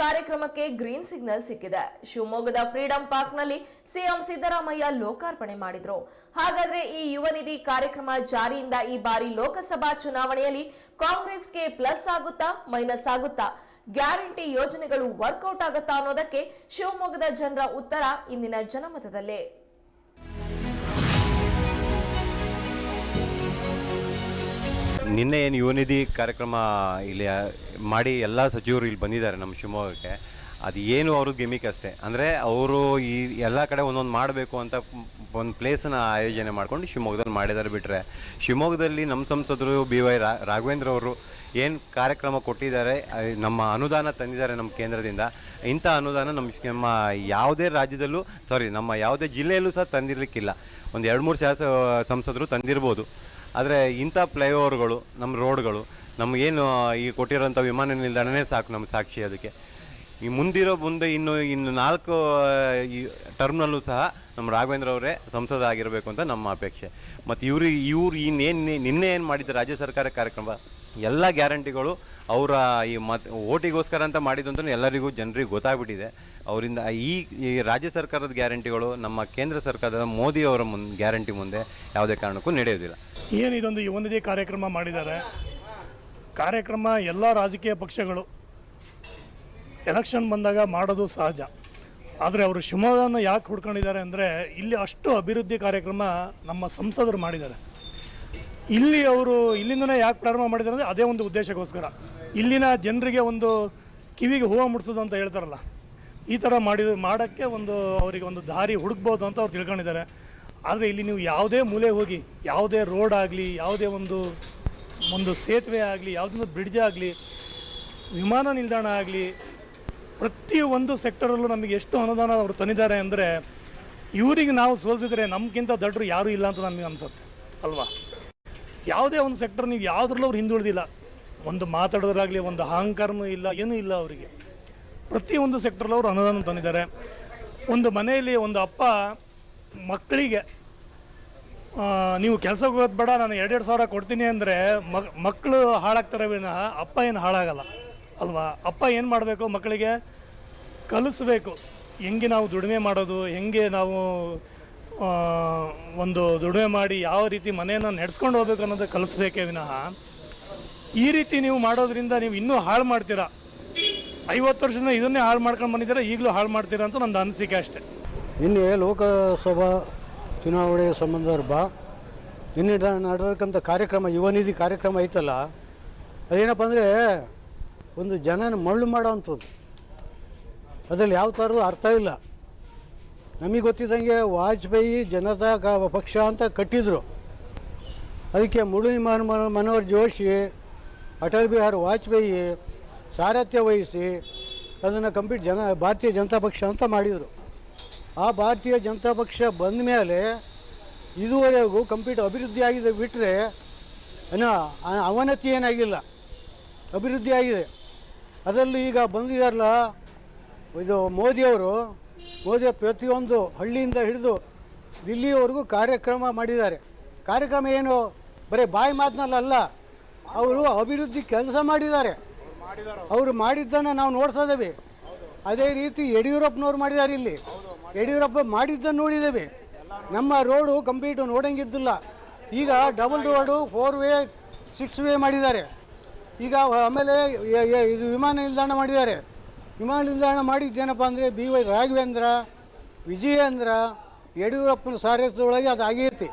ಕಾರ್ಯಕ್ರಮಕ್ಕೆ green signal ಸಿಕ್ಕಿದೆ. ಶಿವಮೊಗ್ಗದ ಫ್ರೀಡಂ ಪಾರ್ಕ್ನಲ್ಲಿ ಸಿಎಂ ಸಿದ್ದರಾಮಯ್ಯ ಲೋಕಾರ್ಪಣೆ ಮಾಡಿದ್ರು. ಹಾಗಾದ್ರೆ ಈ ಯುವ ನಿಧಿ ಕಾರ್ಯಕ್ರಮ ಜಾರಿಯಿಂದ ಈ ಬಾರಿ ಲೋಕಸಭಾ ಚುನಾವಣೆಯಲ್ಲಿ ಕಾಂಗ್ರೆಸ್ಗೆ ಪ್ಲಸ್ ಆಗುತ್ತಾ, ಮೈನಸ್ ಆಗುತ್ತಾ? ಗ್ಯಾರಂಟಿ ಯೋಜನೆಗಳು ವರ್ಕೌಟ್ ಆಗುತ್ತಾ ಅನ್ನೋದಕ್ಕೆ ಶಿವಮೊಗ್ಗದ ಜನರ ಉತ್ತರ ಇಂದಿನ ಜನಮತದಲ್ಲೇ. ನಿನ್ನೆ ಏನು ಯುವನಿಧಿ ಕಾರ್ಯಕ್ರಮ ಇಲ್ಲಿ ಮಾಡಿ ಎಲ್ಲ ಸಚಿವರು ಇಲ್ಲಿ ಬಂದಿದ್ದಾರೆ ನಮ್ಮ ಶಿವಮೊಗ್ಗಕ್ಕೆ. ಅದು ಏನು ಅವರು ಗಿಮಿಕ್ ಅಷ್ಟೇ. ಅಂದರೆ ಅವರು ಈ ಎಲ್ಲ ಕಡೆ ಒಂದೊಂದು ಮಾಡಬೇಕು ಅಂತ ಒಂದು ಪ್ಲೇಸನ್ನ ಆಯೋಜನೆ ಮಾಡ್ಕೊಂಡು ಶಿವಮೊಗ್ಗದಲ್ಲಿ ಮಾಡಿದ್ದಾರೆ ಬಿಟ್ಟರೆ ಶಿವಮೊಗ್ಗದಲ್ಲಿ ನಮ್ಮ ಸಂಸದರು ಬಿ ವೈ ರಾಘವೇಂದ್ರ ಅವರು ಏನು ಕಾರ್ಯಕ್ರಮ ಕೊಟ್ಟಿದ್ದಾರೆ ನಮ್ಮ ಅನುದಾನ ತಂದಿದ್ದಾರೆ ನಮ್ಮ ಕೇಂದ್ರದಿಂದ. ಇಂಥ ಅನುದಾನ ನಮ್ಮ ನಮ್ಮ ಯಾವುದೇ ರಾಜ್ಯದಲ್ಲೂ ಸಾರಿ ನಮ್ಮ ಯಾವುದೇ ಜಿಲ್ಲೆಯಲ್ಲೂ ಸಹ ತಂದಿರಲಿಕ್ಕಿಲ್ಲ. ಒಂದು ಎರಡು ಮೂರು ಶಾಸ, ಸಂಸದರು ತಂದಿರ್ಬೋದು. ಆದರೆ ಇಂಥ ಫ್ಲೈಓವರ್ಗಳು ನಮ್ಮ ರೋಡ್ಗಳು, ನಮಗೇನು ಈ ಕೊಟ್ಟಿರೋಂಥ ವಿಮಾನ ನಿಲ್ದಾಣನೇ ಸಾಕು ನಮ್ಮ ಸಾಕ್ಷಿ ಅದಕ್ಕೆ. ಈ ಮುಂದಿರೋ ಮುಂದೆ ಇನ್ನು ಇನ್ನು ನಾಲ್ಕು, ಈ ಟರ್ಮ್ನಲ್ಲೂ ಸಹ ನಮ್ಮ ರಾಘವೇಂದ್ರ ಅವರೇ ಸಂಸದ ಆಗಿರಬೇಕು ಅಂತ ನಮ್ಮ ಅಪೇಕ್ಷೆ. ಮತ್ತು ಇವರು, ಇವ್ರು ಇನ್ನೇನು ನಿನ್ನೆ ಏನು ಮಾಡಿದ್ದ ರಾಜ್ಯ ಸರ್ಕಾರ ಕಾರ್ಯಕ್ರಮ? ಎಲ್ಲ ಗ್ಯಾರಂಟಿಗಳು ಅವರ ಈ ಮತ್ ಓಟಿಗೋಸ್ಕರ ಅಂತ ಮಾಡಿದ್ದು ಅಂತ ಎಲ್ಲರಿಗೂ ಜನರಿಗೆ ಗೊತ್ತಾಗ್ಬಿಟ್ಟಿದೆ. ಅವರಿಂದ ಈ ಈ ರಾಜ್ಯ ಸರ್ಕಾರದ ಗ್ಯಾರಂಟಿಗಳು, ನಮ್ಮ ಕೇಂದ್ರ ಸರ್ಕಾರದ ಮೋದಿ ಅವರ ಮುನ್, ಗ್ಯಾರಂಟಿ ಮುಂದೆ ಯಾವುದೇ ಕಾರಣಕ್ಕೂ ನಡೆಯೋದಿಲ್ಲ. ಏನು ಇದೊಂದು ಒಂದೇ ಕಾರ್ಯಕ್ರಮ ಮಾಡಿದ್ದಾರೆ? ಕಾರ್ಯಕ್ರಮ ಎಲ್ಲ ರಾಜಕೀಯ ಪಕ್ಷಗಳು. ಎಲೆಕ್ಷನ್ ಬಂದಾಗ ಮಾಡೋದು ಸಹಜ. ಆದರೆ ಅವರು ಶಿವಮೊಗ್ಗನ ಯಾಕೆ ಹುಡ್ಕೊಂಡಿದ್ದಾರೆ ಅಂದರೆ, ಇಲ್ಲಿ ಅಷ್ಟು ಅಭಿವೃದ್ಧಿ ಕಾರ್ಯಕ್ರಮ ನಮ್ಮ ಸಂಸದರು ಮಾಡಿದ್ದಾರೆ. ಇಲ್ಲಿ ಅವರು ಇಲ್ಲಿಂದನೇ ಯಾಕೆ ಪ್ರಾರಂಭ ಮಾಡಿದ್ರು ಅಂದರೆ ಅದೇ ಒಂದು ಉದ್ದೇಶಕ್ಕೋಸ್ಕರ. ಇಲ್ಲಿನ ಜನರಿಗೆ ಒಂದು ಕಿವಿಗೆ ಹೂವು ಮುಡಿಸೋದು ಅಂತ ಹೇಳ್ತಾರಲ್ಲ, ಈ ಥರ ಮಾಡಿದ ಮಾಡೋಕ್ಕೆ ಒಂದು ಅವರಿಗೆ ಒಂದು ದಾರಿ ಹುಡುಕ್ಬೋದು ಅಂತ ಅವ್ರು ತಿಳ್ಕೊಂಡಿದ್ದಾರೆ. ಆದರೆ ಇಲ್ಲಿ ನೀವು ಯಾವುದೇ ಮೂಲೆ ಹೋಗಿ, ಯಾವುದೇ ರೋಡ್ ಆಗಲಿ, ಯಾವುದೇ ಒಂದು ಒಂದು ಸೇತುವೆ ಆಗಲಿ ಯಾವುದೊಂದು ಬ್ರಿಡ್ಜ್ ಆಗಲಿ, ವಿಮಾನ ನಿಲ್ದಾಣ ಆಗಲಿ ಪ್ರತಿಯೊಂದು ಸೆಕ್ಟರಲ್ಲೂ ನಮಗೆ ಎಷ್ಟು ಅನುದಾನ ಅವರು ತಂದಿದ್ದಾರೆ ಅಂದರೆ, ಇವರಿಗೆ ನಾವು ಸೋಲಿಸಿದರೆ ನಮಗಿಂತ ದೊಡ್ಡರು ಯಾರೂ ಇಲ್ಲ ಅಂತ ನಮಗೆ ಅನಿಸುತ್ತೆ, ಅಲ್ವಾ? ಯಾವುದೇ ಒಂದು ಸೆಕ್ಟರ್ ನೀವು ಯಾವುದ್ರಲ್ಲೂ ಅವ್ರು ಹಿಂದುಳಿದಿಲ್ಲ. ಒಂದು ಮಾತಾಡೋದ್ರಾಗಲಿ, ಒಂದು ಅಹಂಕಾರನೂ ಇಲ್ಲ, ಏನೂ ಇಲ್ಲ ಅವರಿಗೆ. ಪ್ರತಿಯೊಂದು ಸೆಕ್ಟ್ರಲ್ಲೂ ಅವರು ಅನುದಾನ ತಂದಿದ್ದಾರೆ. ಒಂದು ಮನೆಯಲ್ಲಿ ಒಂದು ಅಪ್ಪ ಮಕ್ಕಳಿಗೆ ನೀವು ಕೆಲಸಕ್ಕೆ ಹೋಗೋದು ಬೇಡ, ನಾನು ಎರಡೆರಡು ಸಾವಿರ ಕೊಡ್ತೀನಿ ಅಂದರೆ ಮಕ್ ಮಕ್ಕಳು ಹಾಳಾಗ್ತಾರೆ ವಿನಃ ಅಪ್ಪ ಏನು ಹಾಳಾಗಲ್ಲ, ಅಲ್ವಾ? ಅಪ್ಪ ಏನು ಮಾಡಬೇಕು ಮಕ್ಕಳಿಗೆ? ಕಲಿಸ್ಬೇಕು. ಹೆಂಗೆ ನಾವು ದುಡಿಮೆ ಮಾಡೋದು? ಹೆಂಗೆ ನಾವು ಒಂದು ದುಡಿಮೆ ಮಾಡಿ ಯಾವ ರೀತಿ ಮನೆಯನ್ನು ನಡೆಸ್ಕೊಂಡು ಹೋಗ್ಬೇಕು ಅನ್ನೋದು ಕಲಿಸ್ಬೇಕೇ ವಿನಃ, ಈ ರೀತಿ ನೀವು ಮಾಡೋದ್ರಿಂದ ನೀವು ಇನ್ನೂ ಹಾಳು ಮಾಡ್ತೀರಾ? ಐವತ್ತು ವರ್ಷದಿಂದ ಇದನ್ನೇ ಹಾಳು ಮಾಡ್ಕೊಂಡು ಬಂದಿದ್ದೀರಾ, ಈಗಲೂ ಹಾಳು ಮಾಡ್ತೀರಾ ಅಂತ ನಂದು ಅನಿಸಿಕೆ ಅಷ್ಟೇ. ಇನ್ನು ಲೋಕಸಭಾ ಚುನಾವಣೆ ಸಂದರ್ಭ ನಿನ್ನೆ ನ- ನಡೆದಕ್ಕಂಥ ಕಾರ್ಯಕ್ರಮ, ಯುವ ನಿಧಿ ಕಾರ್ಯಕ್ರಮ ಐತಲ್ಲ, ಅದೇನಪ್ಪ ಅಂದರೆ ಒಂದು ಜನನ ಮಳ್ಳು ಮಾಡೋವಂಥದ್ದು ಅದರಲ್ಲಿ ಯಾವ ಥರದ್ದು ಅರ್ಥ ಇಲ್ಲ. ನಮಗೆ ಗೊತ್ತಿದ್ದಂಗೆ ವಾಜಪೇಯಿ ಜನತಾ ಪಕ್ಷ ಅಂತ ಕಟ್ಟಿದ್ರು. ಅದಕ್ಕೆ ಮುರಳಿ ಮನ ಮನ- ಮನೋಹರ್ ಜೋಶಿ, ಅಟಲ್ ಬಿಹಾರಿ ವಾಜಪೇಯಿ ಸಾರಥ್ಯ ವಹಿಸಿ ಅದನ್ನು ಕಂಪ್ಲೀಟ್ ಜನ, ಭಾರತೀಯ ಜನತಾ ಪಕ್ಷ ಅಂತ ಮಾಡಿದರು. ಆ ಭಾರತೀಯ ಜನತಾ ಪಕ್ಷ ಬಂದ ಮೇಲೆ ಇದುವರೆಗೂ ಕಂಪ್ಲೀಟ್ ಅಭಿವೃದ್ಧಿ ಆಗಿದೆ ಬಿಟ್ಟರೆ ಏನೋ ಅವನತಿ ಏನಾಗಿಲ್ಲ. ಅಭಿವೃದ್ಧಿ ಆಗಿದೆ. ಅದರಲ್ಲಿ ಈಗ ಬಂದಿದಾರಲ್ಲ, ಇದು ಮೋದಿಯವರು ಮೋದಿ ಪ್ರತಿಯೊಂದು ಹಳ್ಳಿಯಿಂದ ಹಿಡಿದು ದಿಲ್ಲಿಯವರೆಗೂ ಕಾರ್ಯಕ್ರಮ ಮಾಡಿದ್ದಾರೆ. ಕಾರ್ಯಕ್ರಮ ಏನು? ಬರೀ ಬಾಯಿ ಮಾತಿನಲ್ಲ ಅವರು ಅಭಿವೃದ್ಧಿ ಕೆಲಸ ಮಾಡಿದ್ದಾರೆ. ಅವರು ಮಾಡಿದ್ದನ್ನು ನಾವು ನೋಡ್ತಾ ಇದ್ದೇವೆ. ಅದೇ ರೀತಿ ಯಡಿಯೂರಪ್ಪನವ್ರು ಮಾಡಿದ್ದಾರೆ ಇಲ್ಲಿ. ಯಡಿಯೂರಪ್ಪ ಮಾಡಿದ್ದನ್ನು ನೋಡಿದ್ದೇವೆ. ನಮ್ಮ ರೋಡು ಕಂಪ್ಲೀಟ್ ನೋಡಂಗಿದ್ದಿಲ್ಲ. ಈಗ double road, four way, six way ಮಾಡಿದ್ದಾರೆ. ಈಗ ಆಮೇಲೆ ಇದು ವಿಮಾನ ನಿಲ್ದಾಣ ಮಾಡಿದ್ದಾರೆ. ವಿಮಾನ ನಿಲ್ದಾಣ ಮಾಡಿದ್ದೇನಪ್ಪ ಅಂದರೆ ಬಿ ವೈ ರಾಘವೇಂದ್ರ, ವಿಜಯೇಂದ್ರ, ಯಡಿಯೂರಪ್ಪನ ಸಾರಥ್ಯದೊಳಗೆ ಅದು ಆಗೈತಿ.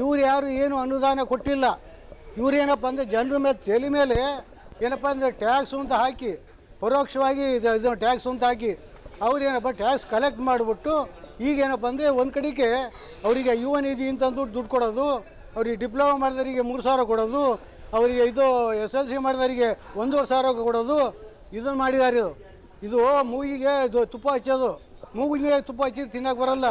ಇವ್ರು ಯಾರು ಏನು ಅನುದಾನ ಕೊಟ್ಟಿಲ್ಲ. ಇವರೇನಪ್ಪ ಅಂದರೆ ಜನರ ಮೇಲೆ ತಲೆ ಮೇಲೆ ಏನಪ್ಪ ಅಂದರೆ ಟ್ಯಾಕ್ಸ್ ಅಂತ ಹಾಕಿ, ಪರೋಕ್ಷವಾಗಿ ಇದು ಇದು ಟ್ಯಾಕ್ಸ್ ಅಂತ ಹಾಕಿ ಅವ್ರು ಏನಪ್ಪ ಟ್ಯಾಕ್ಸ್ ಕಲೆಕ್ಟ್ ಮಾಡಿಬಿಟ್ಟು ಈಗೇನಪ್ಪ ಅಂದರೆ ಒಂದು ಕಡೆಗೆ ಅವರಿಗೆ ಯುವ ನಿಧಿ ಅಂತ ಅಂದ್ಬಿಟ್ಟು ದುಡ್ಡು ಕೊಡೋದು, ಅವ್ರಿಗೆ ಡಿಪ್ಲೊಮಾ ಮಾಡಿದವರಿಗೆ ಮೂರು ಸಾವಿರ ಕೊಡೋದು, ಅವರಿಗೆ ಇದು ಎಸ್ ಎಲ್ ಸಿ ಮಾಡಿದವರಿಗೆ ಒಂದೂವರೆ ಸಾವಿರ ಕೊಡೋದು, ಇದನ್ನು ಮಾಡಿದ್ದಾರೆ ಇದು ಇದು ಮೂಗಿಗೆ ಇದು ತುಪ್ಪ ಹಚ್ಚೋದು. ಮೂಗಿಗೆ ತುಪ್ಪ ಹಚ್ಚಿ ತಿನ್ನಕ್ಕೆ ಬರಲ್ಲ.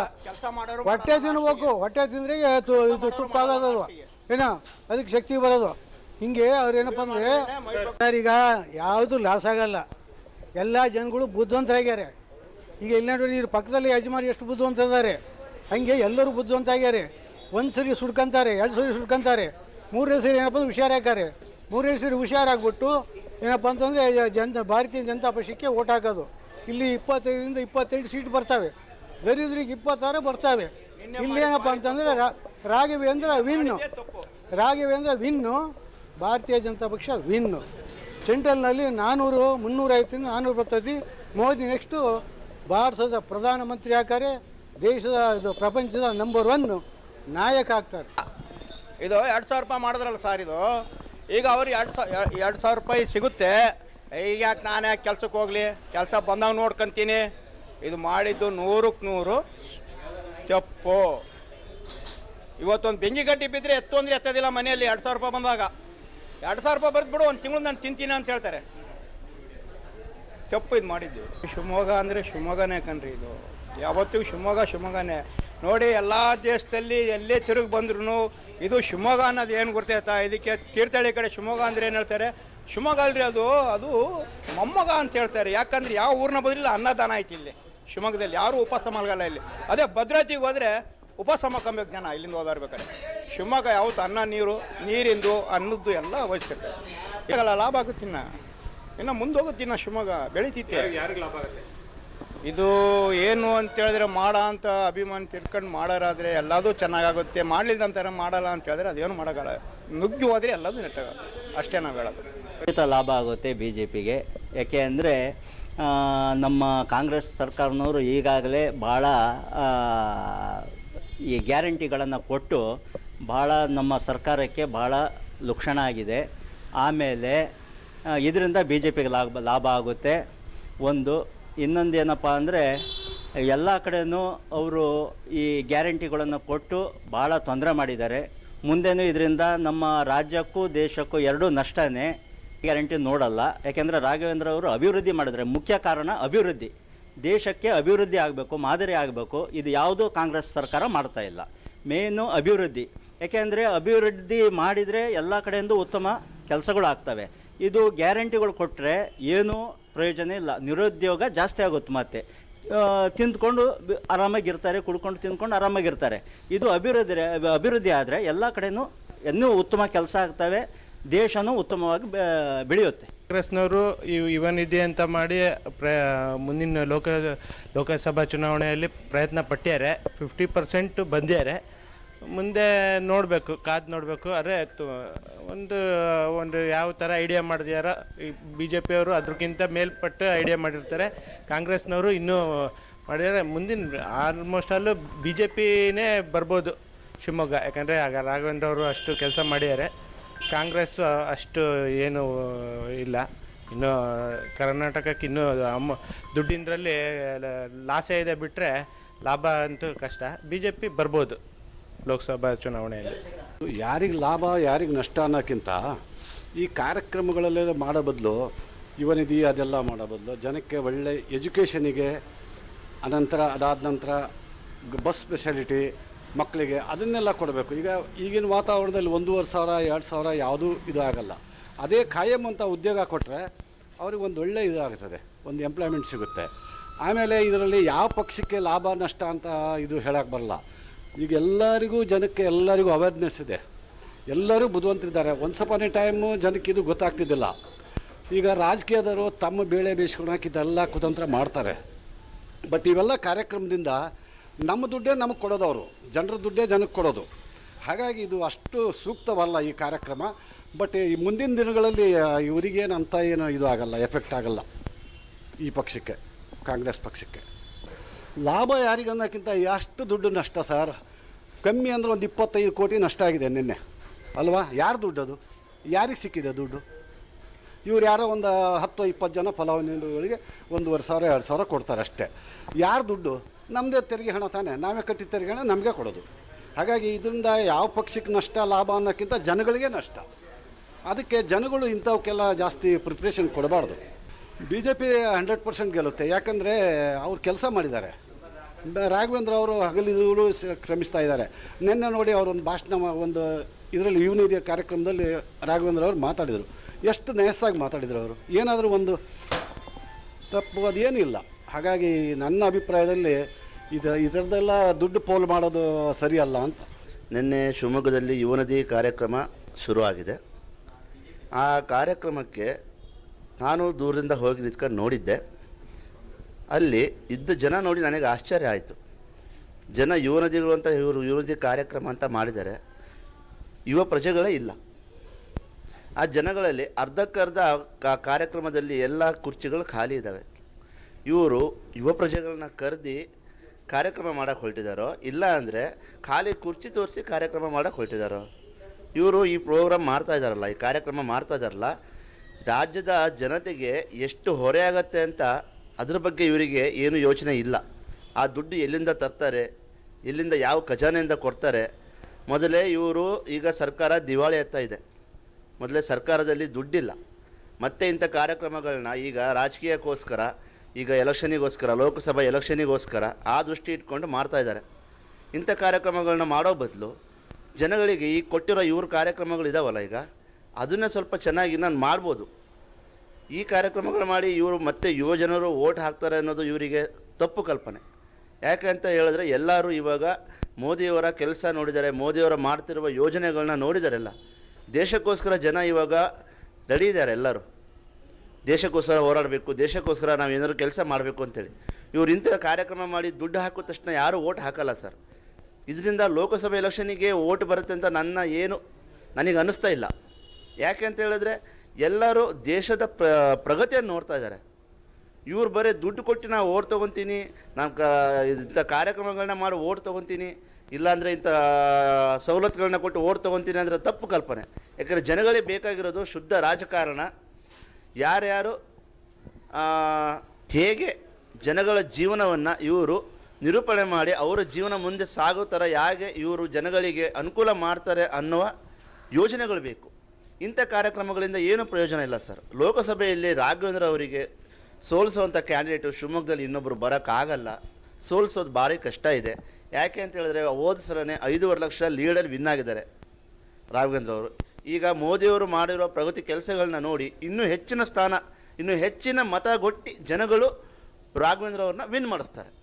ಹೊಟ್ಟೆ ತಿನ್ಬೇಕು. ಹೊಟ್ಟೆ ತಿಂದ್ರೆ ತು- ಇದು ತುಪ್ಪ ಆಗೋದು ಏನ ಅದಕ್ಕೆ ಶಕ್ತಿ ಬರೋದು. ಹಿಂಗೆ ಅವ್ರು ಏನಪ್ಪ ಅಂದ್ರೆ ಸರ್ ಈಗ ಯಾವುದು ಲಾಸ್ ಆಗಲ್ಲ. ಎಲ್ಲ ಜನಗಳು ಬುದ್ಧಿವಂತರಾಗ್ಯಾರೆ. ಈಗ ಇಲ್ಲಿ ನೋಡ್ರಿ ಇವ್ರ ಪಕ್ಕದಲ್ಲಿ ಯಜಮಾನಿ ಎಷ್ಟು ಬುದ್ಧಿವಂತ ಇದ್ದಾರೆ ಹಂಗೆ ಎಲ್ಲರೂ ಬುದ್ಧಿವಂತ ಆಗ್ಯಾರೆ ಒಂದು ಸರಿ ಸುಡ್ಕೊಂತಾರೆ ಎರಡು ಸರಿ ಸುಡ್ಕಂತಾರೆ. ಮೂರನೇ ಸರಿ ಏನಪ್ಪ ಅಂದ್ರೆ ಹುಷಾರಾಗ್ತಾರೆ. ಮೂರನೇ ಸರಿ ಹುಷಾರಾಗ್ಬಿಟ್ಟು ಏನಪ್ಪ ಅಂತಂದರೆ ಜನ ಭಾರತೀಯ ಜನತಾ ಪಕ್ಷಕ್ಕೆ ಓಟ್ ಹಾಕೋದು. ಇಲ್ಲಿ ಇಪ್ಪತ್ತೈದರಿಂದ ಇಪ್ಪತ್ತೆಂಟು ಸೀಟ್ ಬರ್ತವೆ. ದರಿದ್ರಿಗೆ ಇಪ್ಪತ್ತಾರು ಬರ್ತವೆ. ಇಲ್ಲಿ ಏನಪ್ಪ ಅಂತಂದರೆ ರಾಘವೇಂದ್ರ ವಿನ್ನು. ರಾಘವೇಂದ್ರ ವಿನ್ನು ಭಾರತೀಯ ಜನತಾ ಪಕ್ಷ ವಿನ್ನು. ಸೆಂಟ್ರಲ್ನಲ್ಲಿ ನಾನ್ನೂರು ಮುನ್ನೂರೈವತ್ತಿಂದ ನಾನ್ನೂರು ಬರ್ತೈತಿ. ಮೋದಿ ನೆಕ್ಸ್ಟು ಭಾರತದ ಪ್ರಧಾನಮಂತ್ರಿ ಆಗ್ತಾರೆ ದೇಶದ ಇದು ಪ್ರಪಂಚದ ನಂಬರ್ ಒನ್ ನಾಯಕ ಆಗ್ತಾರೆ. ಇದು ಎರಡು ಸಾವಿರ ರೂಪಾಯಿ ಮಾಡಿದ್ರಲ್ಲ ಸರ್ ಇದು? ಈಗ ಅವ್ರು ಎರಡು ಸಾವಿರ ಎರಡು ಸಾವಿರ ರೂಪಾಯಿ ಸಿಗುತ್ತೆ. ಈಗ ಯಾಕೆ ನಾನು ಯಾಕೆ ಕೆಲ್ಸಕ್ಕೆ ಹೋಗಲಿ? ಕೆಲಸ ಬಂದಾಗ ನೋಡ್ಕೊಂತೀನಿ. ಇದು ಮಾಡಿದ್ದು ನೂರಕ್ಕೆ ನೂರು. ತಪ್ಪು ಇವತ್ತೊಂದು ಬೆಂಗಿ ಗಡ್ಡಿ ಬಿದ್ದರೆ ಎತ್ತು ಅಂದರೆ ಎತ್ತೋದಿಲ್ಲ ಮನೆಯಲ್ಲಿ ಎರಡು ಸಾವಿರ ರೂಪಾಯಿ ಬಂದಾಗ. ಎರಡು ಸಾವಿರ ರೂಪಾಯಿ ಬರೆದು ಬಿಡು ಒಂದು ತಿಂಗಳು ನಾನು ತಿಂತೀನಿ ಅಂತ ಹೇಳ್ತಾರೆ. ತಪ್ಪು ಇದು ಮಾಡಿದ್ದು. ಶಿವಮೊಗ್ಗ ಅಂದರೆ ಶಿವಮೊಗ್ಗನೇ ಕಣ್ರಿ ಇದು. ಯಾವತ್ತಿಗೂ ಶಿವಮೊಗ್ಗ ಶಿವಮೊಗ್ಗನೇ. ನೋಡಿ, ಎಲ್ಲ ದೇಶದಲ್ಲಿ ಎಲ್ಲೇ ತಿರುಗಿ ಬಂದ್ರು ಇದು ಶಿವಮೊಗ್ಗ ಅನ್ನೋದು ಏನು ಗೊತ್ತಾಯ್ತಾ ಇದಕ್ಕೆ ತೀರ್ಥಹಳ್ಳಿ ಕಡೆ ಶಿವಮೊಗ್ಗ ಅಂದರೆ ಏನು ಹೇಳ್ತಾರೆ? ಶಿವಮೊಗ್ಗ ಅಲ್ರಿ ಅದು ಅದು ಮೊಮ್ಮಗ ಅಂತ ಹೇಳ್ತಾರೆ. ಯಾಕಂದ್ರೆ ಯಾವ ಊರಿನ ಬದಲಿಲ್ಲ ಅನ್ನದಾನ ಐತಿ ಇಲ್ಲಿ. ಶಿವಮೊಗ್ಗದಲ್ಲಿ ಯಾರೂ ಉಪವಾಸ ಮಲಗಲ್ಲ ಇಲ್ಲಿ. ಅದೇ ಭದ್ರಾತಿಗೆ ಹೋದರೆ ಉಪವಾಸ ಮಲ್ಕೊಬೇಕು ಜನ ಇಲ್ಲಿಂದ ಓದಾಡ್ಬೇಕಾದ್ರೆ ಶಿವಮೊಗ್ಗ ಯಾವತ್ತು ಅನ್ನ, ನೀರು, ನೀರಿಂದು, ಅನ್ನದ್ದು ಎಲ್ಲ ವಹಿಸ್ಕೊತಾರೆ ಈಗಲ್ಲ ಲಾಭ ಆಗುತ್ತೆ ಇನ್ನು. ಮುಂದೆ ಹೋಗುತ್ತೆ ಯಾರಿಗೆ ಶಿವಮೊಗ್ಗ. ಬೆಳಿತೈತೆ. ಇದು ಏನು ಅಂತ ಹೇಳಿದ್ರೆ ಮಾಡ ಅಂತ ಅಭಿಮಾನ ತಿರ್ಕೊಂಡು ಮಾಡೋರಾದರೆ ಎಲ್ಲದೂ ಚೆನ್ನಾಗಾಗುತ್ತೆ ಅಂತ ಮಾಡಲ್ಲ ಅಂತ ಹೇಳಿದ್ರೆ ಅದೇನು ಮಾಡೋಕ್ಕಲ್ಲ ನುಗ್ಗಿ ಹೋದರೆ ಎಲ್ಲದೂ ನೆಟ್ಟಾಗುತ್ತೆ ಅಷ್ಟೇ ನಾವು ಹೇಳೋದು. ಖಂಡಿತ ಲಾಭ ಆಗುತ್ತೆ ಬಿ ಜೆ ಪಿಗೆ ಯಾಕೆ ಅಂದರೆ ನಮ್ಮ ಕಾಂಗ್ರೆಸ್ ಸರ್ಕಾರನವರು ಈಗಾಗಲೇ ಭಾಳ ಈ ಗ್ಯಾರಂಟಿಗಳನ್ನು ಕೊಟ್ಟು ಭಾಳ ನಮ್ಮ ಸರ್ಕಾರಕ್ಕೆ ಭಾಳ ಲುಕ್ಷಣ ಆಗಿದೆ. ಆಮೇಲೆ ಇದರಿಂದ ಬಿ ಜೆ ಪಿಗೆ ಲಾಭ ಲಾಭ ಆಗುತ್ತೆ. ಒಂದು ಇನ್ನೊಂದು ಏನಪ್ಪ ಅಂದರೆ, ಎಲ್ಲ ಕಡೆಯೂ ಅವರು ಈ ಗ್ಯಾರಂಟಿಗಳನ್ನು ಕೊಟ್ಟು ಭಾಳ ತೊಂದರೆ ಮಾಡಿದ್ದಾರೆ. ಮುಂದೆನೂ ಇದರಿಂದ ನಮ್ಮ ರಾಜ್ಯಕ್ಕೂ ದೇಶಕ್ಕೂ ಎರಡೂ ನಷ್ಟನೇ ಗ್ಯಾರಂಟಿ ನೋಡಲ್ಲ. ಯಾಕೆಂದರೆ ರಾಘವೇಂದ್ರ ಅವರು ಅಭಿವೃದ್ಧಿ ಮಾಡಿದ್ರೆ ಮುಖ್ಯ ಕಾರಣ ಅಭಿವೃದ್ಧಿ. ದೇಶಕ್ಕೆ ಅಭಿವೃದ್ಧಿ ಆಗಬೇಕು, ಮಾದರಿ ಆಗಬೇಕು. ಇದು ಯಾವುದೂ ಕಾಂಗ್ರೆಸ್ ಸರ್ಕಾರ ಮಾಡ್ತಾ ಇಲ್ಲ. ಮೇನು ಅಭಿವೃದ್ಧಿ. ಯಾಕೆಂದರೆ ಅಭಿವೃದ್ಧಿ ಮಾಡಿದರೆ ಎಲ್ಲ ಕಡೆಯಿಂದ ಉತ್ತಮ ಕೆಲಸಗಳು ಆಗ್ತವೆ ಇದು ಗ್ಯಾರಂಟಿಗಳು ಕೊಟ್ಟರೆ ಏನೂ ಪ್ರಯೋಜನ ಇಲ್ಲ. ನಿರುದ್ಯೋಗ ಜಾಸ್ತಿ ಆಗುತ್ತೆ ಮತ್ತೆ. ತಿಂದ್ಕೊಂಡು ಆರಾಮಾಗಿರ್ತಾರೆ, ಕುಡ್ಕೊಂಡು ತಿಂದ್ಕೊಂಡು ಆರಾಮಾಗಿರ್ತಾರೆ. ಇದು ಅಭಿವೃದ್ಧಿ ಅಭಿವೃದ್ಧಿ ಆದರೆ ಎಲ್ಲ ಕಡೆಯೂ ಇನ್ನೂ ಉತ್ತಮ ಕೆಲಸ ಆಗ್ತವೆ, ದೇಶನೂ ಉತ್ತಮವಾಗಿ ಬೆಳೆಯುತ್ತೆ. ಕಾಂಗ್ರೆಸ್ನವರು ಇವನಿದೆ ಅಂತ ಮಾಡಿ ಪ್ರ ಮುಂದಿನ ಲೋಕ, ಲೋಕಸಭಾ ಚುನಾವಣೆಯಲ್ಲಿ ಪ್ರಯತ್ನ ಪಟ್ಟಿದ್ದಾರೆ. ಫಿಫ್ಟಿ ಪರ್ಸೆಂಟ್ ಬಂದ್ಯಾರೆ ಮುಂದೆ ನೋಡಬೇಕು, ಕಾದು ನೋಡಬೇಕು. ತು- ಒಂದು ಒಂದು ಯಾವ ಥರ ಐಡಿಯಾ ಮಾಡಿದ್ಯಾರ, ಈ ಬಿ ಜೆ ಪಿಯವರು ಅದಕ್ಕಿಂತ ಮೇಲ್ಪಟ್ಟು ಐಡಿಯಾ ಮಾಡಿರ್ತಾರೆ. ಕಾಂಗ್ರೆಸ್ನವರು ಇನ್ನೂ ಮಾಡಿದರೆ ಮುಂದಿನ ಆಲ್ಮೋಸ್ಟ್ ಆಲು ಬಿ ಜೆ ಪಿನೇ ಬರ್ಬೋದು ಶಿವಮೊಗ್ಗ. ಯಾಕಂದರೆ ಆಗ ರಾಘವೇಂದ್ರ ಅವರು ಅಷ್ಟು ಕೆಲಸ ಮಾಡಿದ್ದಾರೆ ಕಾಂಗ್ರೆಸ್ ಅಷ್ಟು ಏನು ಇಲ್ಲ. ಇನ್ನು ಕರ್ನಾಟಕಕ್ಕೆ ಇನ್ನೂ ಅಮ್ಮ ದುಡ್ಡಿಂದರಲ್ಲಿ ಲಾಸೇ ಇದೆ ಬಿಟ್ಟರೆ ಲಾಭ ಅಂತೂ ಕಷ್ಟ. ಬಿ ಜೆ ಪಿ ಬರ್ಬೋದು. ಲೋಕಸಭಾ ಚುನಾವಣೆಯಲ್ಲಿ. ಯಾರಿಗೆ ಲಾಭ, ಯಾರಿಗೆ ನಷ್ಟ ಅನ್ನೋಕ್ಕಿಂತ ಈ ಕಾರ್ಯಕ್ರಮಗಳಲ್ಲೇ ಮಾಡೋ ಬದಲು ಯುವನಿಧಿ ಅದೆಲ್ಲ ಮಾಡೋ ಬದಲು ಜನಕ್ಕೆ ಒಳ್ಳೆ ಎಜುಕೇಷನಿಗೆ ಅನಂತರ ಅದಾದ ನಂತರ ಬಸ್ ಸ್ಪೆಷಾಲಿಟಿ ಮಕ್ಕಳಿಗೆ ಅದನ್ನೆಲ್ಲ ಕೊಡಬೇಕು. ಈಗ ಈಗಿನ ವಾತಾವರಣದಲ್ಲಿ ಒಂದೂವರೆ ಸಾವಿರ, ಎರಡು ಸಾವಿರ ಯಾವುದೂ ಇದು ಆಗಲ್ಲ. ಅದೇ ಖಾಯಂ ಅಂತ ಉದ್ಯೋಗ ಕೊಟ್ಟರೆ ಅವ್ರಿಗೆ ಒಂದು ಒಳ್ಳೆ ಇದು ಆಗ್ತದೆ, ಒಂದು ಎಂಪ್ಲಾಯ್ಮೆಂಟ್ ಸಿಗುತ್ತೆ. ಆಮೇಲೆ ಇದರಲ್ಲಿ ಯಾವ ಪಕ್ಷಕ್ಕೆ ಲಾಭ, ನಷ್ಟ ಅಂತ ಇದು ಹೇಳಕ್ಕೆ ಬರಲ್ಲ. ಈಗ ಎಲ್ಲರಿಗೂ ಜನಕ್ಕೆ ಎಲ್ಲರಿಗೂ ಅವೇರ್ನೆಸ್ ಇದೆ. ಎಲ್ಲರೂ ಬುದ್ಧಿವಂತರಿದ್ದಾರೆ ಒನ್ಸ್ ಅಪಾನ್ ಎ ಟೈಮು ಜನಕ್ಕೆ ಇದು ಗೊತ್ತಾಗ್ತಿದ್ದಿಲ್ಲ. ಈಗ ರಾಜಕೀಯದವರು ತಮ್ಮ ಬೇಳೆ ಬೇಯಿಸ್ಕೊಳಕ್ಕೆ ಇದೆಲ್ಲ ಕುತಂತ್ರ ಮಾಡ್ತಾರೆ. ಬಟ್ ಇವೆಲ್ಲ ಕಾರ್ಯಕ್ರಮದಿಂದ ನಮ್ಮ ದುಡ್ಡೇ ನಮಗೆ ಕೊಡೋದು ಅವರು. ಜನರ ದುಡ್ಡೇ ಜನಕ್ಕೆ ಕೊಡೋದು. ಹಾಗಾಗಿ ಇದು ಅಷ್ಟು ಸೂಕ್ತವಲ್ಲ ಈ ಕಾರ್ಯಕ್ರಮ. ಬಟ್ ಈ ಮುಂದಿನ ದಿನಗಳಲ್ಲಿ ಇವರಿಗೇನು ಅಂತ ಏನು ಇದು ಆಗಲ್ಲ ಎಫೆಕ್ಟ್ ಆಗಲ್ಲ. ಈ ಪಕ್ಷಕ್ಕೆ, ಕಾಂಗ್ರೆಸ್ ಪಕ್ಷಕ್ಕೆ. ಲಾಭ ಯಾರಿಗೆ ಅನ್ನೋಕ್ಕಿಂತ ಎಷ್ಟು ದುಡ್ಡು ನಷ್ಟ ಸರ್. ಕಮ್ಮಿ ಅಂದರೆ ಒಂದು ಇಪ್ಪತ್ತೈದು ಕೋಟಿ ನಷ್ಟ ಆಗಿದೆ ನಿನ್ನೆ. ಅಲ್ವಾ? ಯಾರು ದುಡ್ಡು ಅದು? ಯಾರಿಗೆ ಸಿಕ್ಕಿದೆ ದುಡ್ಡು? ಇವ್ರು ಯಾರೋ ಒಂದು ಹತ್ತು ಇಪ್ಪತ್ತು ಜನ ಫಲಾನುಭವಿಗಳಿಗೆ ಒಂದೂವರೆ ಸಾವಿರ, ಎರಡು ಸಾವಿರ ಕೊಡ್ತಾರೆ ಅಷ್ಟೇ. ಯಾರು ದುಡ್ಡು? ನಮ್ಮದೇ ತೆರಿಗೆ ಹಣ ತಾನೇ. ನಾವೇ ಕಟ್ಟಿದ ತೆರಿಗೆ ಹಣ ನಮಗೆ ಕೊಡೋದು. ಹಾಗಾಗಿ ಇದರಿಂದ ಯಾವ ಪಕ್ಷಕ್ಕೆ ನಷ್ಟ, ಲಾಭ ಅನ್ನೋಕ್ಕಿಂತ ಜನಗಳಿಗೆ ನಷ್ಟ. ಅದಕ್ಕೆ ಜನಗಳು ಇಂಥವಕ್ಕೆಲ್ಲ ಜಾಸ್ತಿ ಪ್ರಿಪ್ರೇಷನ್ ಕೊಡಬಾರ್ದು. B J P hundred percent ಗೆಲ್ಲುತ್ತೆ. ಯಾಕಂದರೆ ಅವ್ರು ಕೆಲಸ ಮಾಡಿದ್ದಾರೆ. ರಾಘವೇಂದ್ರ ಅವರು ಹಗಲಿರುಳು ಸ- ಶ್ರಮಿಸ್ತಾ ಇದ್ದಾರೆ. ನಿನ್ನೆ ನೋಡಿ ಅವರೊಂದು ಭಾಷಣ ಒಂದು ಇದರಲ್ಲಿ ಯುವನಿಧಿಯ ಕಾರ್ಯಕ್ರಮದಲ್ಲಿ ರಾಘವೇಂದ್ರ ಅವರು ಮಾತಾಡಿದರು. ಎಷ್ಟು ನಯಸ್ಸಾಗಿ ಮಾತಾಡಿದರು ಅವರು. ಏನಾದರೂ ಒಂದು ತಪ್ಪು ಅದೇನಿಲ್ಲ. ಹಾಗಾಗಿ ನನ್ನ ಅಭಿಪ್ರಾಯದಲ್ಲಿ ಇದು ಇದರದ್ದೆಲ್ಲ ದುಡ್ಡು ಪೋಲು ಮಾಡೋದು ಸರಿಯಲ್ಲ ಅಂತ. ನಿನ್ನೆ ಶಿವಮೊಗ್ಗದಲ್ಲಿ ಯುವನದಿ ಕಾರ್ಯಕ್ರಮ ಶುರುವಾಗಿದೆ. ಆ ಕಾರ್ಯಕ್ರಮಕ್ಕೆ ನಾನು ದೂರದಿಂದ ಹೋಗಿ ನಿಂತ್ಕೊಂಡು ನೋಡಿದ್ದೆ. ಅಲ್ಲಿ ಇದ್ದ ಜನ ನೋಡಿ ನನಗೆ ಆಶ್ಚರ್ಯ ಆಯಿತು. ಜನ ಯುವನದಿಗಳು ಅಂತ ಇವರು ಯುವನದಿ ಕಾರ್ಯಕ್ರಮ ಅಂತ ಮಾಡಿದ್ದಾರೆ. ಯುವ ಪ್ರಜೆಗಳೇ ಇಲ್ಲ. ಆ ಜನಗಳಲ್ಲಿ ಅರ್ಧಕ್ಕರ್ಧ ಕಾ- ಕಾರ್ಯಕ್ರಮದಲ್ಲಿ ಎಲ್ಲ ಕುರ್ಚಿಗಳು ಖಾಲಿ ಇದ್ದಾವೆ ಇವರು ಯುವ ಪ್ರಜೆಗಳನ್ನ ಕರೆದಿ ಕಾರ್ಯಕ್ರಮ ಮಾಡೋಕ್ಕೆ ಹೊರಟಿದ್ದಾರೋ ಇಲ್ಲ ಅಂದರೆ ಖಾಲಿ ಕುರ್ಚಿ ತೋರಿಸಿ ಕಾರ್ಯಕ್ರಮ ಮಾಡೋಕ್ಕೆ ಹೊರಟಿದ್ದಾರೋ ಇವರು ಈ ಪ್ರೋಗ್ರಾಮ್ ಮಾಡ್ತಾ ಇದ್ದಾರಲ್ಲ ಈ ಕಾರ್ಯಕ್ರಮ ಮಾಡ್ತಾ ಇದ್ದಾರಲ್ಲ ರಾಜ್ಯದ ಜನತೆಗೆ ಎಷ್ಟು ಹೊರೆ ಅಂತ ಅದ್ರ ಬಗ್ಗೆ ಇವರಿಗೆ ಏನು ಯೋಚನೆ ಇಲ್ಲ. ಆ ದುಡ್ಡು ಎಲ್ಲಿಂದ ತರ್ತಾರೆ, ಎಲ್ಲಿಂದ ಯಾವ ಖಜಾನೆಯಿಂದ ಕೊಡ್ತಾರೆ, ಮೊದಲೇ ಇವರು ಈಗ ಸರ್ಕಾರ ದಿವಾಳಿ ಎತ್ತಾ ಇದೆ. ಮೊದಲೇ ಸರ್ಕಾರದಲ್ಲಿ ದುಡ್ಡಿಲ್ಲ. ಮತ್ತೆ ಇಂಥ ಕಾರ್ಯಕ್ರಮಗಳನ್ನ ಈಗ ರಾಜಕೀಯಕ್ಕೋಸ್ಕರ, ಈಗ ಎಲೆಕ್ಷನಿಗೋಸ್ಕರ ಲೋಕಸಭಾ ಎಲೆಕ್ಷನಿಗೋಸ್ಕರ ಆ ದೃಷ್ಟಿ ಇಟ್ಕೊಂಡು ಮಾಡ್ತಾ ಇದ್ದಾರೆ. ಇಂಥ ಕಾರ್ಯಕ್ರಮಗಳನ್ನ ಮಾಡೋ ಬದಲು ಜನಗಳಿಗೆ ಈ ಕೊಟ್ಟಿರೋ ಇವ್ರ ಕಾರ್ಯಕ್ರಮಗಳಿದಾವಲ್ಲ ಈಗ, ಅದನ್ನು ಸ್ವಲ್ಪ ಚೆನ್ನಾಗಿ ನಾನು ಮಾಡ್ಬೋದು. ಈ ಕಾರ್ಯಕ್ರಮಗಳು ಮಾಡಿ ಇವರು ಮತ್ತೆ ಯುವ ಜನರು ಓಟ್ ಹಾಕ್ತಾರೆ ಅನ್ನೋದು ಇವರಿಗೆ ತಪ್ಪು ಕಲ್ಪನೆ. ಯಾಕೆ ಅಂತ ಹೇಳಿದ್ರೆ ಎಲ್ಲರೂ ಇವಾಗ ಮೋದಿಯವರ ಕೆಲಸ ನೋಡಿದ್ದಾರೆ ಮೋದಿಯವರ ಮಾಡ್ತಿರುವ ಯೋಜನೆಗಳನ್ನ ನೋಡಿದಾರೆಲ್ಲ. ದೇಶಕ್ಕೋಸ್ಕರ ಜನ ಇವಾಗ ನಡೆಯಿದ್ದಾರೆ ಎಲ್ಲರೂ. ದೇಶಕ್ಕೋಸ್ಕರ ಹೋರಾಡಬೇಕು, ದೇಶಕ್ಕೋಸ್ಕರ ನಾವು ಏನಾದರೂ ಕೆಲಸ ಮಾಡಬೇಕು ಅಂತೇಳಿ. ಇವ್ರು ಇಂಥ ಕಾರ್ಯಕ್ರಮ ಮಾಡಿ ದುಡ್ಡು ಹಾಕಿದ ತಕ್ಷಣ ಯಾರೂ ಓಟ್ ಹಾಕಲ್ಲ ಸರ್. ಇದರಿಂದ ಲೋಕಸಭೆ ಎಲೆಕ್ಷನಿಗೆ ಓಟ್ ಬರುತ್ತೆ ಅಂತ ನನ್ನ ಏನು ನನಗೆ ಅನ್ನಿಸ್ತಾ ಇಲ್ಲ. ಯಾಕೆ ಅಂತ ಹೇಳಿದ್ರೆ ಎಲ್ಲರೂ ದೇಶದ ಪ್ರ, ಪ್ರಗತಿಯನ್ನು ನೋಡ್ತಾ ಇದ್ದಾರೆ. ಇವ್ರು ಬರೀ ದುಡ್ಡು ಕೊಟ್ಟು ನಾವು ಓಟ್ ತೊಗೊತೀನಿ, ನಾನು ಕ, ಇಂಥ ಕಾರ್ಯಕ್ರಮಗಳನ್ನ ಮಾಡಿ ಓಟ್ ತೊಗೊತೀನಿ, ಇಲ್ಲಾಂದರೆ ಇಂಥ ಸವಲತ್ತುಗಳನ್ನ ಕೊಟ್ಟು ಓಟ್ ತೊಗೊತೀನಿ ಅಂದರೆ ತಪ್ಪು ಕಲ್ಪನೆ. ಯಾಕಂದರೆ ಜನಗಳಿಗೆ ಬೇಕಾಗಿರೋದು ಶುದ್ಧ ರಾಜಕಾರಣ. ಯಾರ್ಯಾರು ಹೇಗೆ ಜನಗಳ ಜೀವನವನ್ನು ಇವರು ನಿರೂಪಣೆ ಮಾಡಿ ಅವರ ಜೀವನ ಮುಂದೆ ಸಾಗೋ ಥರ ಹೇಗೆ ಇವರು ಜನಗಳಿಗೆ ಅನುಕೂಲ ಮಾಡ್ತಾರೆ ಅನ್ನುವ ಯೋಜನೆಗಳು ಬೇಕು. ಇಂಥ ಕಾರ್ಯಕ್ರಮಗಳಿಂದ ಏನು ಪ್ರಯೋಜನ ಇಲ್ಲ ಸರ್. ಲೋಕಸಭೆಯಲ್ಲಿ ರಾಘವೇಂದ್ರ ಅವರಿಗೆ ಸೋಲಿಸುವಂಥ ಕ್ಯಾಂಡಿಡೇಟು ಶಿವಮೊಗ್ಗದಲ್ಲಿ ಇನ್ನೊಬ್ಬರು ಬರೋಕ್ಕಾಗಲ್ಲ. ಸೋಲಿಸೋದು ಭಾರಿ ಕಷ್ಟ ಇದೆ. ಯಾಕೆ ಅಂತ ಹೇಳಿದ್ರೆ ಹೋದ ಸಲನೇ ಐದೂವರೆ ಲಕ್ಷ ಲೀಡರ್ ವಿನ್ ಆಗಿದ್ದಾರೆ ರಾಘವೇಂದ್ರ ಅವರು. ಈಗ ಮೋದಿಯವರು ಮಾಡಿರೋ ಪ್ರಗತಿ ಕೆಲಸಗಳನ್ನ ನೋಡಿ ಇನ್ನೂ ಹೆಚ್ಚಿನ ಸ್ಥಾನ, ಇನ್ನೂ ಹೆಚ್ಚಿನ ಮತಗೊಟ್ಟಿ ಜನಗಳು ರಾಘವೇಂದ್ರ ಅವ್ರನ್ನ ವಿನ್ ಮಾಡಿಸ್ತಾರೆ.